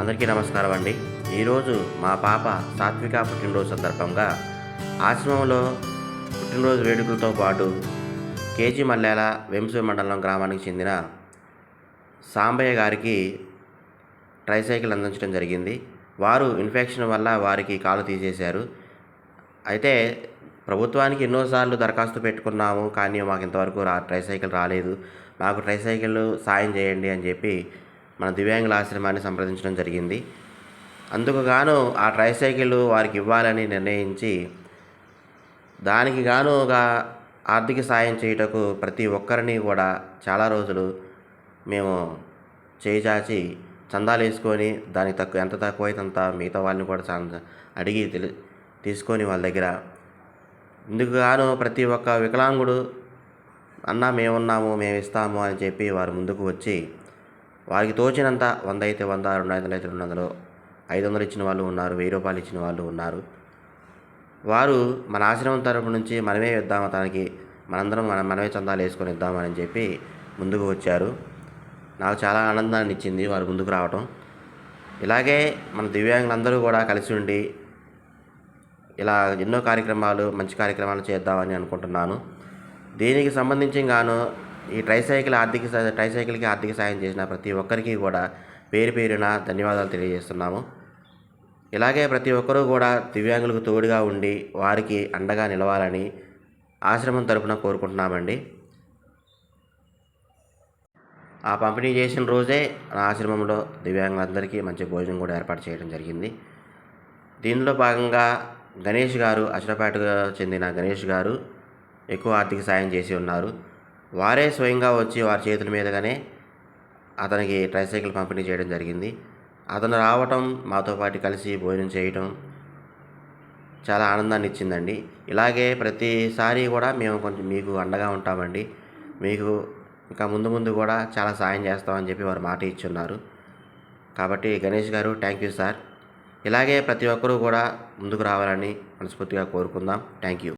అందరికీ నమస్కారం అండి. ఈరోజు మా పాప సాత్విక పుట్టినరోజు సందర్భంగా ఆశ్రమంలో పుట్టినరోజు వేడుకలతో పాటు కేజీ మల్లెల వెంసూరు మండలం గ్రామానికి చెందిన సాంబయ్య గారికి ట్రైసైకిల్ అందించడం జరిగింది. వారు ఇన్ఫెక్షన్ వల్ల వారికి కాలు తీసేశారు. అయితే ప్రభుత్వానికి ఎన్నోసార్లు దరఖాస్తు పెట్టుకున్నాము కానీ మాకు ఇంతవరకు రా ట్రైసైకిల్ రాలేదు. మాకు ట్రైసైకిల్ సాయం చేయండి అని చెప్పి మన దివ్యాంగుల ఆశ్రమాన్ని సంప్రదించడం జరిగింది. అందుకు గాను ఆ ట్రైసైకిల్ వారికి ఇవ్వాలని నిర్ణయించి దానికి గాను ఒక ఆర్థిక సాయం చేయుటకు ప్రతి ఒక్కరిని కూడా చాలా రోజులు మేము చేయిచాచి చందాలు వేసుకొని దానికి తక్కువ ఎంత తక్కువ అయితే అంత మిగతా వాళ్ళని కూడా చంద అడిగి తెలి తీసుకొని వాళ్ళ దగ్గర. ఇందుకు గాను ప్రతి ఒక్క వికలాంగుడు అన్న మేమున్నాము మేము ఇస్తాము అని చెప్పి వారు ముందుకు వచ్చి వారికి తోచినంత వంద అయితే వంద రెండు వందలు అయితే రెండు వందలు ఐదు వందలు ఇచ్చిన వాళ్ళు ఉన్నారు వెయ్యి రూపాయలు ఇచ్చిన వాళ్ళు ఉన్నారు. వారు మన ఆశ్రమం తరపు నుంచి మనమే ఇద్దాము తనకి మనందరం మన మనమే చందాలు వేసుకొని ఇద్దామని చెప్పి ముందుకు వచ్చారు. నాకు చాలా ఆనందాన్ని ఇచ్చింది వారు ముందుకు రావటం. ఇలాగే మన దివ్యాంగులందరూ కూడా కలిసి ఉండి ఇలా ఎన్నో కార్యక్రమాలు మంచి కార్యక్రమాలు చేద్దామని అనుకుంటున్నాను. దీనికి సంబంధించి గాను ఈ ట్రైసైకిల్ ఆర్థిక ట్రైసైకిల్కి ఆర్థిక సాయం చేసిన ప్రతి ఒక్కరికి కూడా పేరు పేరున ధన్యవాదాలు తెలియజేస్తున్నాము. ఇలాగే ప్రతి ఒక్కరూ కూడా దివ్యాంగులకు తోడుగా ఉండి వారికి అండగా నిలవాలని ఆశ్రమం తరపున కోరుకుంటున్నామండి. ఆ పంపిణీ చేసిన రోజే నా ఆశ్రమంలో దివ్యాంగులందరికీ మంచి భోజనం కూడా ఏర్పాటు చేయడం జరిగింది. దీనిలో భాగంగా గణేష్ గారు అచ్చరపేటకు చెందిన గణేష్ గారు ఎక్కువ ఆర్థిక సాయం చేసి ఉన్నారు. వారే స్వయంగా వచ్చి వారి చేతుల మీదుగానే అతనికి ట్రైసైకిల్ పంపిణీ చేయడం జరిగింది. అతను రావటం మాతో పాటు కలిసి భోజనం చేయటం చాలా ఆనందాన్ని ఇచ్చిందండి. ఇలాగే ప్రతిసారి కూడా మేము కొంచెం మీకు అండగా ఉంటామండి. మీకు ఇంకా ముందు ముందు కూడా చాలా సాయం చేస్తామని చెప్పి వారు మాట ఇచ్చున్నారు. కాబట్టి గణేష్ గారు థ్యాంక్ యూ సార్ ఇలాగే ప్రతి ఒక్కరూ కూడా ముందుకు రావాలని మనస్ఫూర్తిగా కోరుకుందాం. Thank you